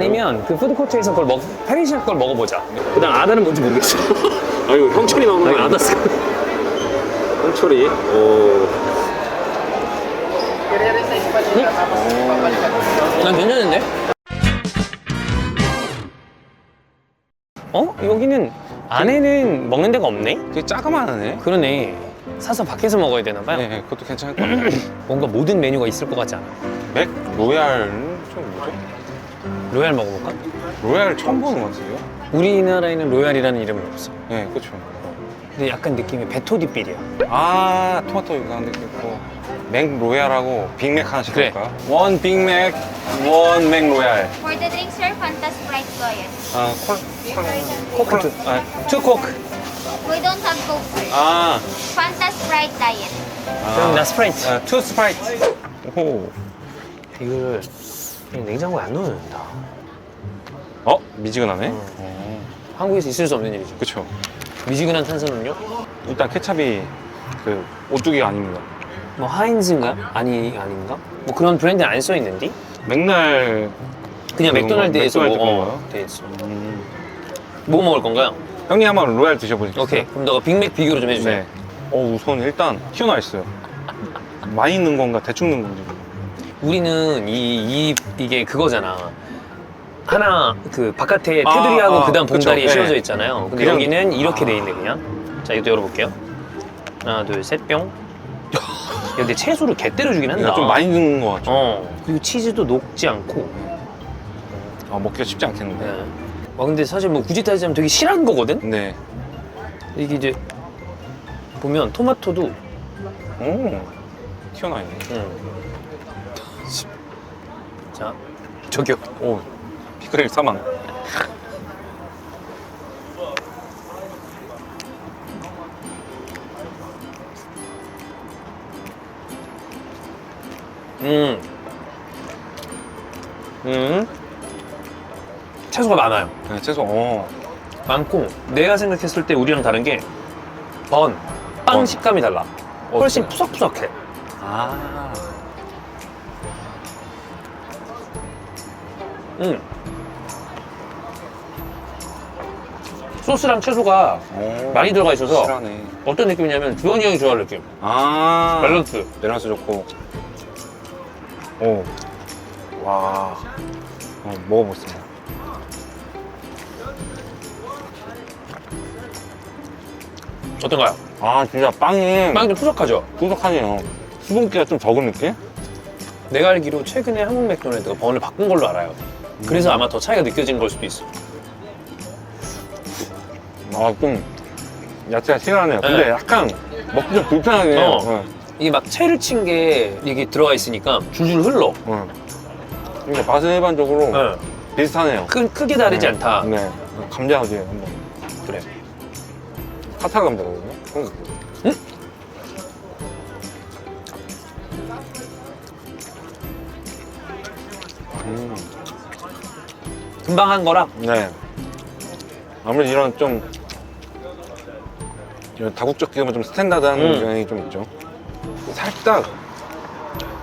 아니면 그 푸드코트에서 그걸 먹, 페르시아 걸 먹어보자. 그 다음 아다는 뭔지 모르겠어. 아 이거 형철이 나오는 나 거? 아다스. 형철이 오 난 괜찮은데? 어? 여기는 안에는 먹는 데가 없네? 되게 자그마하네 그러네. 사서 밖에서 먹어야 되나 봐요. 네 그것도 괜찮을 것 같아요 뭔가 모든 메뉴가 있을 것 같지 않아? 맥 로얄은 좀 뭐죠? 로얄 먹어볼까? 로얄 처음 보는 것 같은데요? 우리나라에는 로얄이라는 이름은 없어. 네 그렇죠 근데 약간 느낌이 베토디필이야. 아 토마토 이거 하나 있고 맥 로얄하고 빅맥 하나씩 그래. 할까? 원 빅맥 원 맥 로얄 For the drink, sir, Fanta Sprite po yan. 아 콜? 코크 투, 아, 투 코크. We don't have Coke, sir. 아, Fanta Sprite diet. 그럼 나 스프라이트. 아, 투 스프라이트 오. 그냥 냉장고에 안 넣는다. 어? 미지근하네? 응. 어. 한국에서 있을 수 없는 일이죠. 그쵸 미지근한 탄산음료? 일단 케찹이 그 오뚜기가 아닙니다 뭐 하인즈인가? 아니 아닌가? 뭐 그런 브랜드 안 써 있는데? 맥날 그냥 그런 맥도날드에서 거? 맥도날드 뭐 그런 거요? 돼 있어. 음. 뭐 먹을 건가요? 형님 한번 로얄 드셔보시겠어요? 오케이. 그럼 너가 빅맥 비교를 좀 해주세요. 네. 어, 우선 일단 튀어나와 있어요. 많이 넣은 건가 대충 넣은 건지. 우리는 이, 이 이게 그거잖아. 하나 그 바깥에 아, 테두리하고 아, 그다음 그쵸. 봉다리에 네. 씌워져 있잖아요. 근데 그냥- 여기는 이렇게 아. 돼 있네 그냥. 자 이것도 열어볼게요. 하나 둘셋 뿅. 야, 근데 채소를 개 때려주긴 한다. 좀 많이 넣은 것 같죠. 어 그리고 치즈도 녹지 않고. 아, 먹기가 쉽지 않겠는데. 네. 와 근데 사실 뭐 굳이 따지자면 되게 실한 거거든. 네. 이게 이제 보면 토마토도 오. 튀어나와 있네. 음. 자 저기요. 오. 피클 사망. 음. 음. 채소가 많아요. 네, 채소. 어. 많고 내가 생각했을 때 우리랑 다른 게 번, 빵 번. 식감이 달라. 훨씬 어때요? 푸석푸석해. 아. 음. 소스랑 채소가 오. 많이 들어가 있어서 실하네. 어떤 느낌이냐면 주원이 형이 좋아할 느낌. 아. 밸런스. 밸런스 좋고. 오. 와. 어, 먹어보겠습니다. 어떤가요? 아, 진짜 빵이 빵이 좀 푸석하죠? 꾸덕하네요. 수분기가 좀 적은 느낌? 내가 알기로 최근에 한국 맥도날드가 번을 바꾼 걸로 알아요. 그래서 아마 더 차이가 느껴진 걸 수도 있어. 아, 좀 야채가 실하네요. 근데 네. 약간 먹기 좀 불편하긴 해요. 어. 이게 막 채를 친 게 이게 들어가 있으니까 줄줄 흘러. 네. 네. 근데 맛은 일반적으로 네. 비슷하네요. 크, 크게 다르지 네. 않다. 네. 감자하지 한번. 그래. 카타 감자거든요. 음. 음. 금방 한 거라. 네. 아무래도 이런 좀 이런 다국적 기업은 좀 스탠다드한 음. 경향이 좀 있죠. 살짝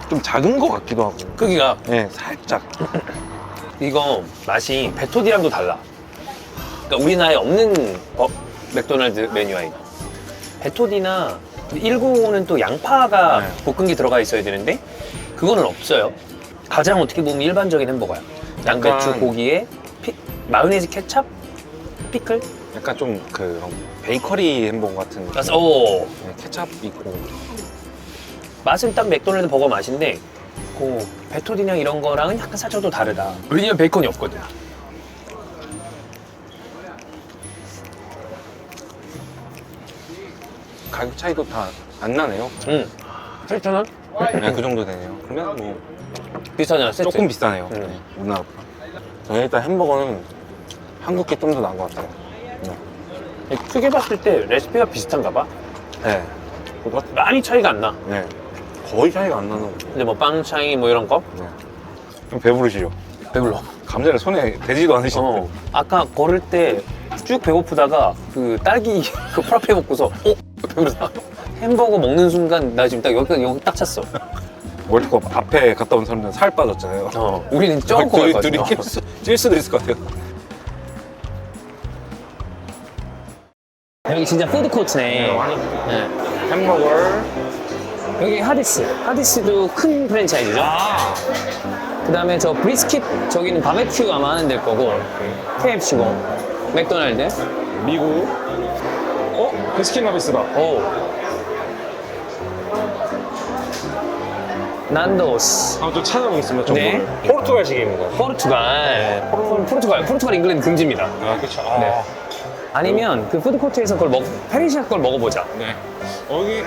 좀 작은 것 같기도 하고. 크기가 네, 살짝. 이거 맛이 베토디랑도 달라. 그러니까 우리나라에 없는 어, 맥도날드 메뉴야 이거. 베토디나 195는 또 양파가 네. 볶은 게 들어가 있어야 되는데 그거는 없어요. 가장 어떻게 보면 일반적인 햄버거야. 양배추 고기에 피- 마요네즈 케찹 피클. 약간 좀 그런 베이커리 햄버거 같은 느낌. 그래서 오 네, 케찹 있고. 맛은 딱 맥도날드 버거 맛인데 그 베토디랑 이런 거랑은 약간 살짝 또 다르다. 왜냐면 베이컨이 없거든. 가격 차이도 다 안 나네요. 응. 7,000원? 네, 그 정도 되네요. 그러면 뭐 비슷하잖아, 세트. 조금 비싸네요. 음. 네, 우리나라보다. 저는 일단 햄버거는 한국 게 좀 더 나은 것 같아요. 네. 크게 봤을 때 레시피가 비슷한가 봐. 네. 그것 같아요. 많이 차이가 안 나. 네. 거의 차이가 안 나는 것 같아요. 근데 뭐 빵 차이 뭐 이런 거? 네. 좀 배부르시죠? 배불러. 감자를 손에 대지도 않으시는데. 어. 아까 걸을 때 쭉 배고프다가 그 딸기 그 프라페 먹고서 어? 배부르다. 햄버거 먹는 순간 나 지금 딱 여기, 여기 딱 찼어. 월드컵 앞에 갔다 온 사람들은 살 빠졌잖아요. 어, 우리는 쪄고 둘이, 갔거든요. 둘이 찔, 수, 찔 수도 있을 것 같아요. 여기 진짜 푸드 코트네. 네. 햄버거. 여기 하디스. 하디스도 큰 프랜차이즈죠. 그 다음에 저 브리스킷, 저기는 바베큐 아마 하는 데일 거고, KFC고, 맥도날드. 미국. 어? 베스킨 라빈스다. 오. 난도스. 한번 좀 찾아보겠습니다. 네. 정보를. 포르투갈식입니다. 포르투갈. 포르- 포르투갈. 포르투갈 잉글랜드 금지입니다. 아, 그렇죠. 아. 네. 아니면 그 푸드코트에서 그걸 먹, 페르시아 걸 먹어보자. 네. 여기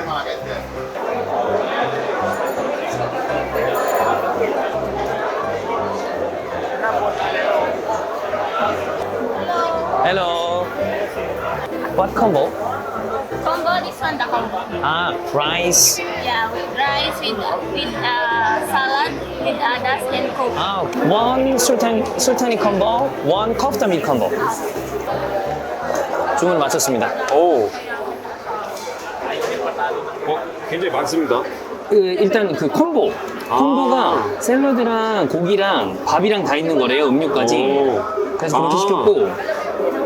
Hello. What combo? Combo, this one the combo. 아, rice. Yeah, with rice, with, with uh, others and coke. 아, one sultan sultani combo, one kofta meat combo. 주문을 마쳤습니다. 오. 어, 굉장히 많습니다. 그, 일단 그 콤보. 콤보가 샐러드랑 고기랑 밥이랑 다 있는 거래요. 음료까지. 오. 그래서 그렇게 아. 시켰고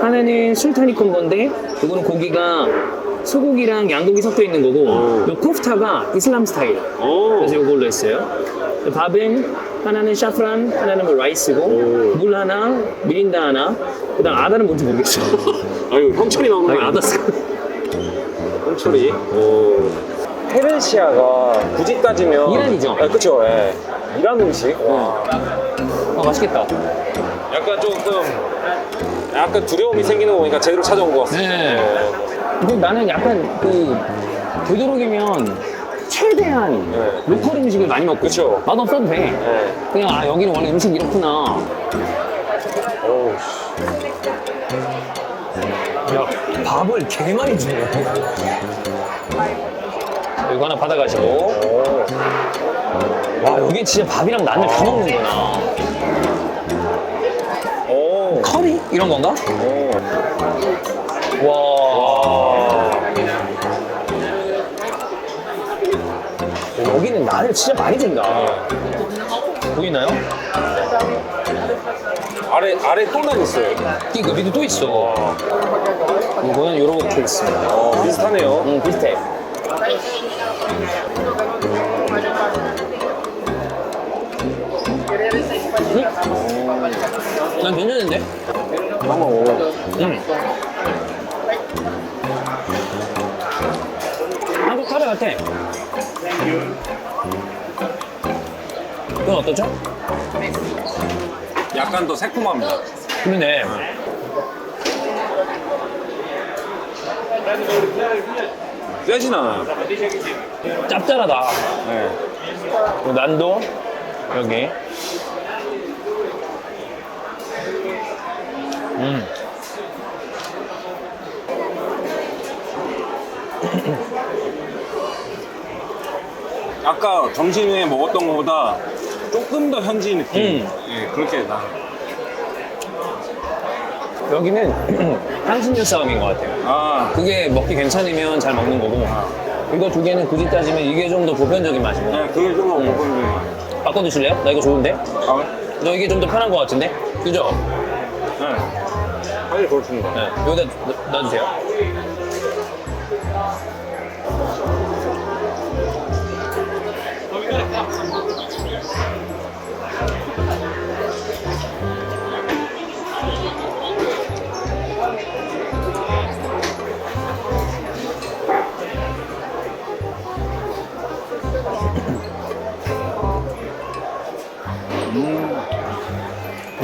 하나는 술타니 콤보인데 이거는 고기가 소고기랑 양고기 섞여 있는 거고 오. 요 코프타가 이슬람 스타일. 오. 그래서 이걸로 했어요. 밥은 하나는 샤프란, 하나는 뭐 라이스고 오. 물 하나, 미린다 하나. 그다음 아다는 뭔지 모르겠어. 아유, 형철이 나오는 거 아다? 쓰. 형철이. 오. 페르시아가 굳이 따지면 이란이죠? 아, 그쵸. 예. 이란 음식. 와. 어 맛있겠다. 약간 조금 약간 두려움이 생기는 거 보니까 제대로 찾아온 것 같습니다. 네. 어. 그리고 나는 약간 그 되도록이면 최대한 네. 로컬 음식을 많이 먹고 그쵸. 맛 없어도 돼. 네. 그냥 아 여기는 원래 음식 이렇구나. 어우, 야 밥을 개 많이 주네. 이거 하나 받아가시고. 오. 와 여기 진짜 밥이랑 난을 다 먹는구나. 오. 커리 이런 건가? 오. 와. 여기는 나를 진짜 많이 준다. 보이나요? 아래 아래 또난 있어요. 이 여기도 또 있어. 이거는 이렇게 있습니다. 어, 비슷하네요. 응, 비슷해. 응? 난 괜찮은데? 먹어. 응. 한국 카레 같아. 이건 어떠죠? 약간 더 새콤합니다. 그러네. 세진 않아요. 짭짤하다. 네. 난도 여기. 음. 아까 점심에 먹었던 것보다 조금 더 현지 느낌. 음. 예, 그렇게 나. 여기는 향신료 싸움인 것 같아요. 아, 그게 먹기 괜찮으면 잘 먹는 거고 이거 두 개는 굳이 따지면 이게 좀 더 보편적인 맛이고 네, 그게 좀 먹었는데. 바꿔 드실래요? 나 이거 좋은데? 아, 너 이게 좀 더 편한 것 같은데? 그죠? 네. 사실 그렇습니다. 네. 여기다 넣- 넣어주세요.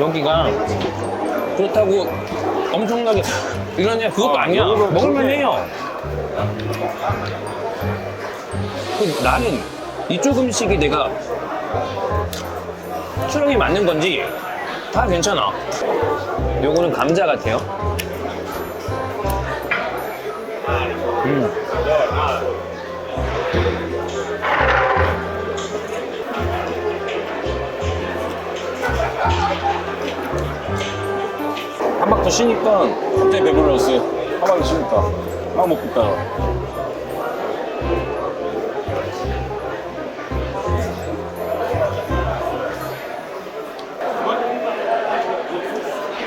여기가 그렇다고 엄청나게 이러냐 그것도 아, 아니야 먹으면 먹을만 좋네. 해요 그 나는 이쪽 음식이 내가 수령이 맞는 건지 다 괜찮아 요거는 감자 같아요 음. 또 쉬니까 갑자기 배불러졌어요. 하마를 쉬니까. 하마 먹고 있다가.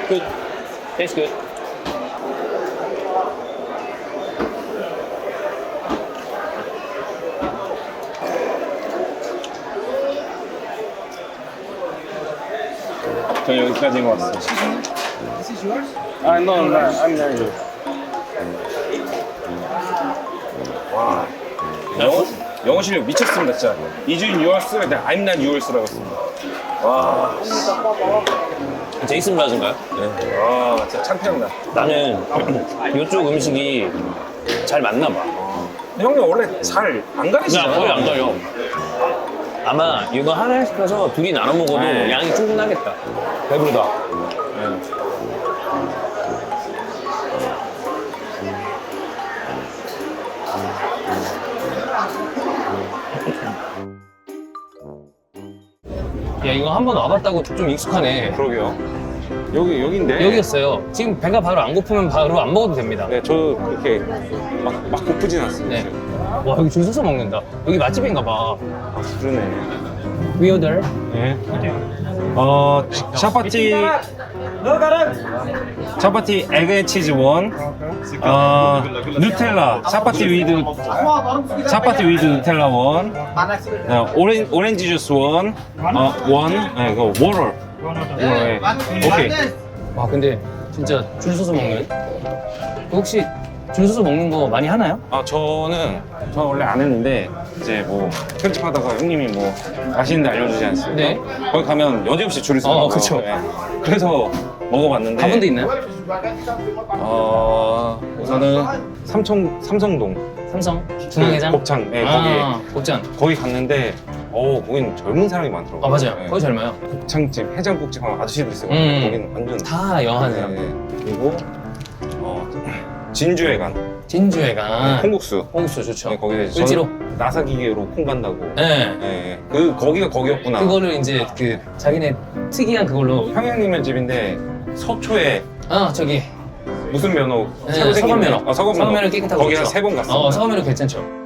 끝. Tastes 저는 여기까지인 것 같습니다. 아요. 아, no, no, I'm not. 와, 영어, 영어 실력 미쳤습니다, 진짜. 이주인 유얼스, 근데 I'm not 유얼스라고 했습니다. 와, 제이슨 브라즈인가요? 네. 와, 진짜 창피합니다. 나는 이쪽 음식이 잘 맞나 봐. 형님 원래 잘 안 그냥 가리시잖아요. 거의 안 가려. 아마 이거 하나 시켜서 둘이 나눠 먹어도 네. 양이 충분하겠다. 배부르다. 야 이거 한 번 와봤다고 좀 익숙하네. 그러게요. 여기, 여긴데? 여기였어요. 지금 배가 바로 안 고프면 바로 안 먹어도 됩니다. 네, 저 그렇게 막, 막 고프진 않습니다. 네. 와 여기 줄 서서 먹는다. 여기 맛집인가 봐. 아, 그러네. 위오들. 네. 어, 차파티 차파티 에그 치즈 원, 어, 누텔라 차파티 위드 차파티 위드 누텔라 원, 어, 오렌 오렌지 주스 원, 어, 원, 네, 그 워터. 네. 오케이. 와 근데 진짜 줄 서서 먹는. 혹시 줄 서서 먹는 거 많이 하나요? 아 저는 저 원래 안 했는데 이제 뭐 편집하다가 형님이 뭐 맛있는 데 알려주지 않습니까? 네. 거기 가면 여지없이 줄을 서요. 어, 그쵸. 그래서 먹어봤는데. 가본 데 있나요? 어, 우선은 삼청 삼성동 삼성 중앙회장. 곱창 네, 아, 곱창. 거기 거기 갔는데 어 거긴 젊은 사람이 많더라고요. 아 맞아요. 네. 거기 젊어요. 곱창집 해장국집 하면 아저씨들 있어요. 음. 거기는 완전 다 영하네요. 네. 그리고 어, 진주회관 진주회가 콩국수. 홍수 좋죠. 네, 거기에 저는 을지로. 나사 기계로 콩 간다고. 네. 네. 그 거기가 거기였구나. 그거를 이제 그 자기네 특이한 그걸로 평양냉면 집인데 서초에 아 저기 무슨 면허 네, 새로 생긴 서건 면허. 어, 서건 면허. 서건 면허 깨끗하고 거기 좋죠. 한세번 갔어. 어 서면은 괜찮죠.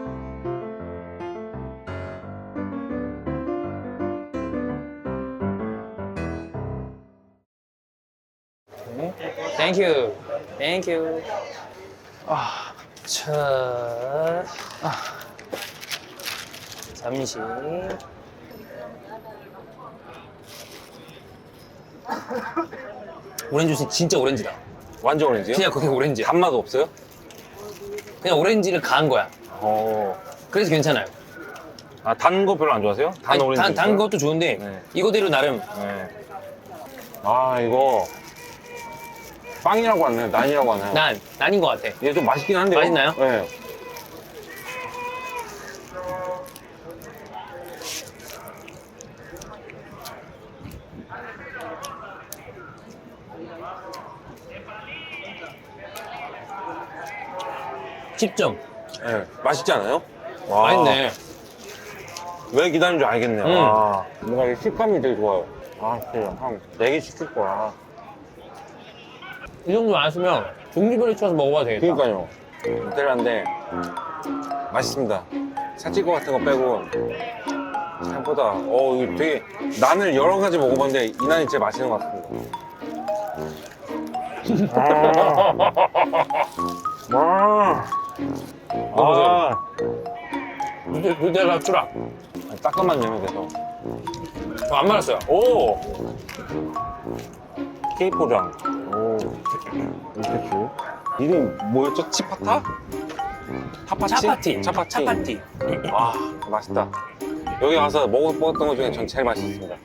땡큐. 땡큐. 아, 자. 아. 잠시. 오렌지 주스 진짜 오렌지다. 완전 오렌지요? 그냥 그게 오렌지야. 단맛 없어요? 그냥 오렌지를 가한 거야. 어. 그래서 괜찮아요. 아, 단 거 별로 안 좋아하세요? 단 아니, 오렌지. 단, 단 있어요? 것도 좋은데 네. 이거대로 나름 네. 아, 이거. 빵이라고 하나요? 난이라고 하나요? 난 난인 것 같아. 이게 좀 맛있긴 한데요. 맛있나요? 네. 십점 네. 맛있지 않아요? 와. 맛있네. 왜 기다린 줄 알겠네요. 음. 아, 뭔가 이 식감이 되게 좋아요. 아, 진짜 한 4개 시킬 거야. 이 정도 안 했으면 종류별로 쳐서 먹어봐도 되겠다. 그러니까요. 호텔인데 맛있습니다. 살찔 것 같은 거 빼고 생각보다 어 이거 되게 난을 여러 가지 먹어봤는데 이 난이 제일 맛있는 것 같습니다. 아, 아, 누대, 누대가 추락. 아, 따끔한 면역에서 어, 안 말았어요. 오 케이포장 오 이렇게 줘 이름 뭐였죠? 치파타? 타파치? 차파티. 차파티 차파티. 와 맛있다 여기 와서 먹었던 것 중에 전 제일 맛있었습니다